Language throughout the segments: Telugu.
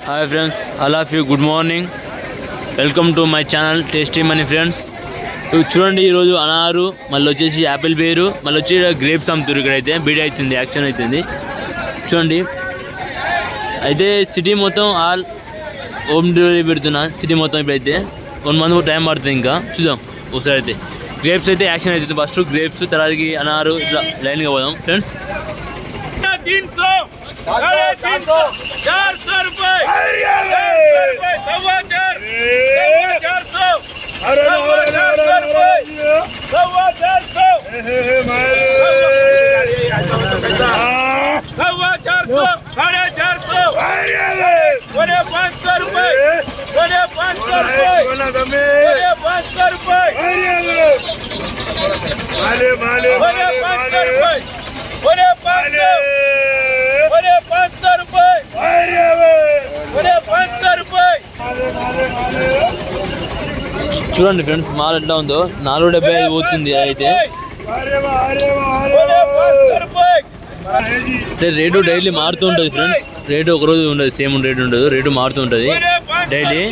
Hi friends hello of you good morning welcome to my channel tasty money friends చూడండి ఈరోజు అనారు మళ్ళీ వచ్చేసి యాపిల్ పేరు మళ్ళీ వచ్చి గ్రేప్స్ అమ్ముతారు అయితే బీడి అవుతుంది యాక్షన్ అవుతుంది చూడండి. అయితే సిటీ మొత్తం ఆల్ హోమ్ డెలివరీ పెడుతున్నా సిటీ మొత్తం ఇప్పుడైతే. వన్ మంత్ టైం పడుతుంది ఇంకా. చూద్దాం ఒకసారి అయితే. గ్రేప్స్ అయితే యాక్షన్ అవుతుంది. ఫస్ట్ గ్రేప్స్ తర్వాతకి అనారు ఇట్లా లైన్గా పోదాం. ఫ్రెండ్స్ तीन सौ साढ़े तीन सौ चार. सौ रुपए चार सौ रुपए सवा चार सवा चार सौ सवा चार सौ रुपए सवा चार सौ सवा चार सौ साढ़े चार सौ बोले पाँच सौ रुपए बोले पाँच सौ रुपए बोले पाँच सौ रुपए बोले पाँच सौ रुपए చూడండి ఫ్రెండ్స్ మాల్ ఎట్లా ఉందో. నాలుగు డెబ్బై ఐదు పోతుంది అయితే. రేటు డైలీ మారుతూ ఉంటుంది ఫ్రెండ్స్. రేటు ఒకరోజు ఉండదు సేమ్ రేట్ ఉండదు. రేటు మారుతూ ఉంటుంది డైలీ.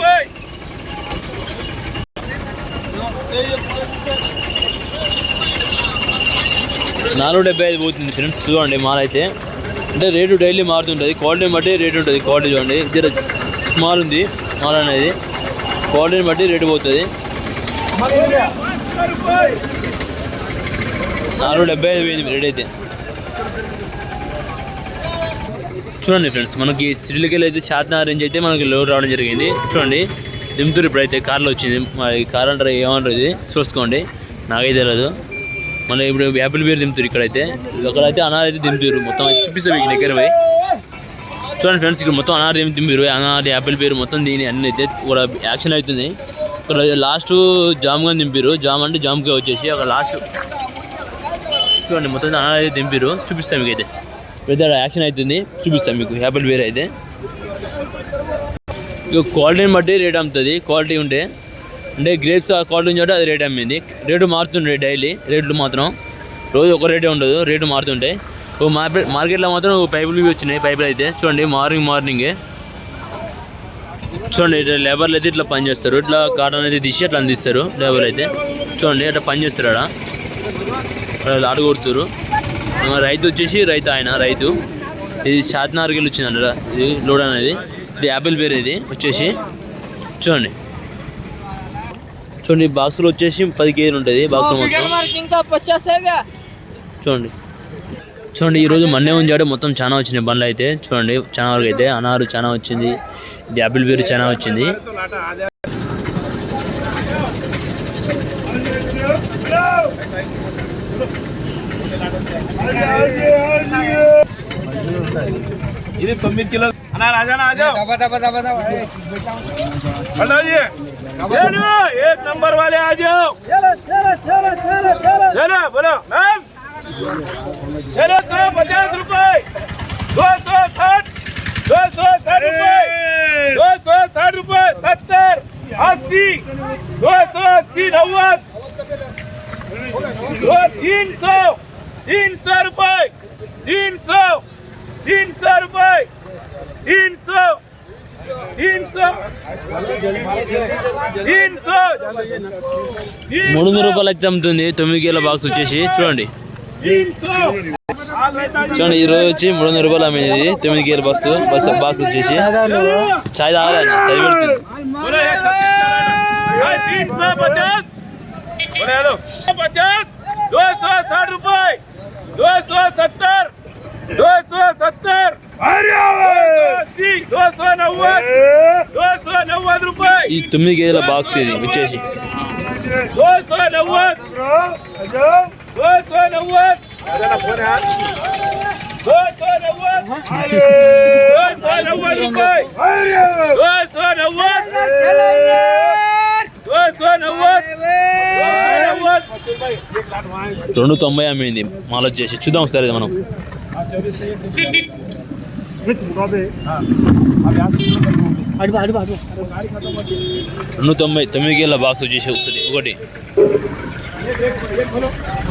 నాలుగు డెబ్బై ఐదు పోతుంది ఫ్రెండ్స్ చూడండి మాల్ అయితే. అంటే రేటు డైలీ మారుతుంటుంది క్వాలిటీని బట్టి రేటు ఉంటుంది. క్వాలిటీ చూడండి. ఇద్దరు మాల్ ఉంది మాల్ అనేది. క్వాలిటీని బట్టి రేటు పోతుంది. నాలుగు డెబ్బై ఐదు పోయింది రేట్ అయితే. చూడండి ఫ్రెండ్స్ మనకి సిటీలకి వెళ్ళి అయితే శాతనార్ రేంజ్ అయితే మనకి లోడ్ రావడం జరిగింది. చూడండి దింపుతారు ఇప్పుడైతే కార్లో వచ్చింది. మరి కార్ అంటారు ఏమంటారు ఇది? చూసుకోండి నాకైతే తెలియదు మళ్ళీ ఇప్పుడు యాపిల్ బీర్ దింపుతారు ఇక్కడైతే. అక్కడైతే అనార్ అయితే దింపుతారు మొత్తం అయితే చూపిస్తారు మీకు దగ్గర పోయి. చూడండి ఫ్రెండ్స్ ఇక్కడ మొత్తం అనార్ ఏమి దింపారు అనార్ యాపిల్ పేరు మొత్తం దీని అన్ని అయితే కూడా యాక్షన్ అవుతుంది. అక్కడ లాస్ట్ జామ్గా దింపారు జామ్ అంటే జామ్కే వచ్చేసి అక్కడ లాస్ట్ చూడండి మొత్తం అనార్ అయితే దింపారు చూపిస్తాను మీకు అయితే పెద్ద యాక్షన్ అవుతుంది చూపిస్తాను మీకు. యాపిల్ వేరే అయితే. ఇక క్వాలిటీని బట్టి రేట్ అమ్ముతుంది. క్వాలిటీ ఉంటే అంటే గ్రేప్స్ ఆ క్వాలిటీ చోట అది రేట్ అమ్మింది. రేటు మారుతుండే డైలీ రేట్లు మాత్రం రోజు ఒక రేటే ఉండదు. రేటు మారుతుంటాయి ఓ మార్కెట్ మార్కెట్లో మాత్రం పైపులు వచ్చినాయి. పైపులు అయితే. చూడండి మార్నింగ్ మార్నింగే చూడండి ఇట్లా లేబర్లు అయితే ఇట్లా పని చేస్తారు. ఇట్లా కాటన్ అయితే తీసి అట్లా అందిస్తారు లేబర్లు అయితే. చూడండి అట్లా పని చేస్తారు ఆడ. వాళ్ళు ఆడ కొడుతురు ఆ, రైతు వచ్చేసి రైతు ఆయన రైతు. ఇది షాద్నార్కి వచ్చిందంట ఇది లోడ్ అనేది. ఇది యాపిల్ పేరు ఇది వచ్చేసి. చూడండి. చూడండి బాక్సులు వచ్చేసి పది కేజీలు ఉంటుంది బాక్స్ మొత్తం చూడండి. చూడండి ఈరోజు మండే ఉంచాడు మొత్తం చాలా వచ్చినాయి బండ్లు అయితే చూడండి చాలా వరకు అయితే అనారు చాలా వచ్చింది ఇది యాపిల్ పేరు చాలా వచ్చింది ఇది తొమ్మిది కిలో అన్నా రాజా ఆజో हेलो जी चलो एक नंबर वाले आ जाओ चलो बोलो मैम चलो सौ पचास रुपए दो सौ साठ दो सौ साठ रुपए दो सौ साठ रुपए सत्तर अस्सी दो सौ अस्सी नव्वद दो तीन सौ तीन सौ रुपए तीन सौ तीन सौ रुपए तीन सौ तीन सौ तीन सौ మూడు వందల రూపాయలు అయితే అమ్ముతుంది తొమ్మిది కేల బాక్స్ వచ్చేసి చూడండి तीन सौ చూడండి ఈ రోజు వచ్చి మూడు వందల రూపాయలు అమ్మేది తొమ్మిది గేర్ బస్సు బస్సు బాక్స్ వచ్చేసి చాయ్ తాగాలని సరి పెడుతుంది ఈ తొమ్మిది గేదెల బాక్స్ ఇది వచ్చేసి नव्वद दो सौ नव्वद दो सौ नव्वद दो सौ नव्वद रुपए दो सौ नव्वद दो सौ नव्वद రెండు తొంభై అమ్మింది మాల వచ్చేసి చూద్దాం ఒకసారి ఇది మనం రెండు తొంభై తొమ్మిది కేళ్ళ బాక్స్ వచ్చేసి వస్తుంది ఒకటి बोलो नाम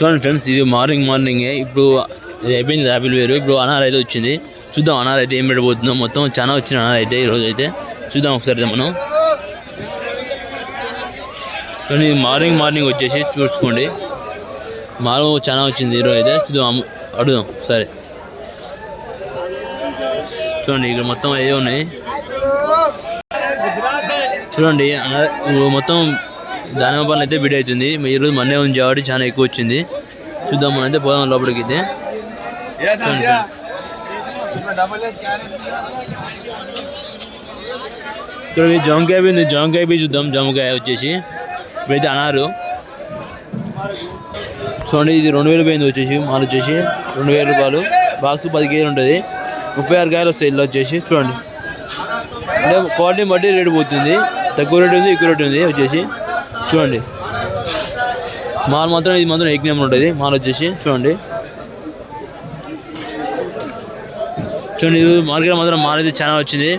చూడండి ఫ్రెండ్స్ ఇది మార్నింగ్ మార్నింగే. ఇప్పుడు ఇది అయిపోయింది యాపిల్ వేరు. ఇప్పుడు అనార్ అయితే వచ్చింది. చూద్దాం అనార్ అయితే ఏం పెట్టబోతుందో. మొత్తం చాలా వచ్చిన అనార్ అయితే ఈరోజు అయితే. చూద్దాం ఒకసారి అయితే మనం. కానీ మార్నింగ్ మార్నింగ్ వచ్చేసి చూసుకోండి. మాలు చాలా వచ్చింది ఈరోజు అయితే. చూద్దాం అడుగుదాం సరే. చూడండి ఇక్కడ మొత్తం అదే ఉన్నాయి. చూడండి మొత్తం దానిమ్మ పనులు అయితే బిడ్ అవుతుంది. ఈరోజు మండే ఉంది కాబట్టి చాలా ఎక్కువ వచ్చింది. చూద్దాం మనం అయితే పోదాం లోపలికి అయితే. ఇక్కడ జామకాయ ఉంది జామకాయ బీ చూద్దాం జామకాయ వచ్చేసి. ఇప్పుడైతే అనారు. చూడండి ఇది రెండు వేలు పోయింది వచ్చేసి మాలు వచ్చేసి రెండు వేల రూపాయలు. బాక్స్ పది కేజీలు ఉంటుంది. ముప్పై ఆరు కాయలు వస్తాయి ఇల్లు వచ్చేసి చూడండి. అంటే క్వాలిటీ బట్టి రేటు పోతుంది. తక్కువ రేటు ఉంది ఎక్కువ రేటు ఉంది వచ్చేసి. చూడండి. మాల్ మాత్రం ఇది మాత్రం H&M ఎక్ నెంబర్ ఉంటుంది. మాల్ వచ్చేసి చూడండి. చూడండి ఇది మార్కెట్ మాత్రం మాల్ అయితే చాలా వచ్చింది.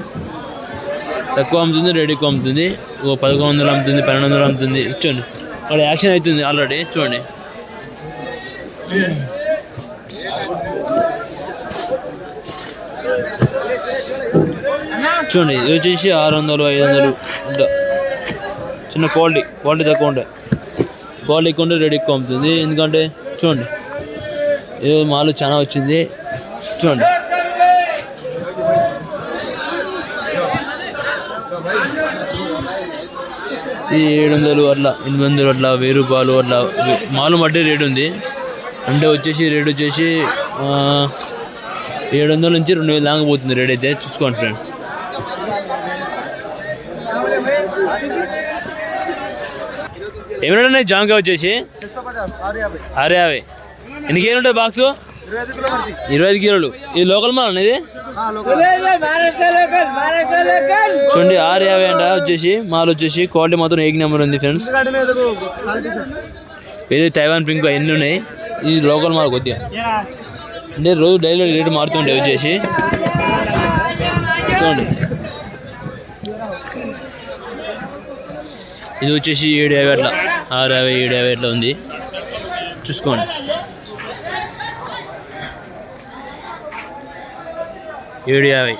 తక్కువ అమ్ముతుంది రేట్ ఎక్కువ అమ్ముతుంది. ఓ పదకొండు వందలు అమ్ముతుంది పన్నెండు వందలు అమ్ముతుంది. చూడండి అక్కడ యాక్షన్ అవుతుంది ఆల్రెడీ. చూడండి. చూడండి ఇది వచ్చేసి ఆరు వందలు ఐదు వందలు. ఉంటా చిన్న క్వాలిటీ క్వాలిటీ తక్కువ ఉంటాయి క్వాలిటీ ఎక్కువ ఉంటే రేట్ ఎక్కువ అమ్ముతుంది. ఎందుకంటే చూడండి ఏదో మాలు చాలా వచ్చింది. చూడండి. ఇది ఏడు వందలు అట్లా ఎనిమిది వందలు అట్లా వెయ్యి రూపాయలు అట్లా మాలు మట్టి రేట్ ఉంది. అంటే వచ్చేసి రేట్ వచ్చేసి ఏడు వందల నుంచి రెండు వేలు దాకా పోతుంది రేట్ అయితే. చూసుకోండి ఫ్రెండ్స్. ఏమైనా జాంకాయ వచ్చేసి ఆరు యాభై ఎన్ని కేజీలు ఉంటాయి బాక్స్? ఇరవై ఐదు కిలోలు ఇది లోకల్ మాల్ ఇది? చూడండి ఆరు యాభై అంట వచ్చేసి మాల్ వచ్చేసి క్వాలిటీ మాత్రం ఏక్ నెంబర్ ఉంది ఫ్రెండ్స్. ఇది తైవాన్ పింక్ ఎన్ని ఉన్నాయి? ఇది లోకల్ మాల్ కొద్దిగా. అంటే రోజు డైలీ రేటు మారుతుండే వచ్చేసి. చూడండి. ఇది వచ్చేసి ఏడు యాభై అట్లా ఆరు యాభై ఏడు యాభై అట్లా ఉంది. చూసుకోండి. ఏడు యాభై.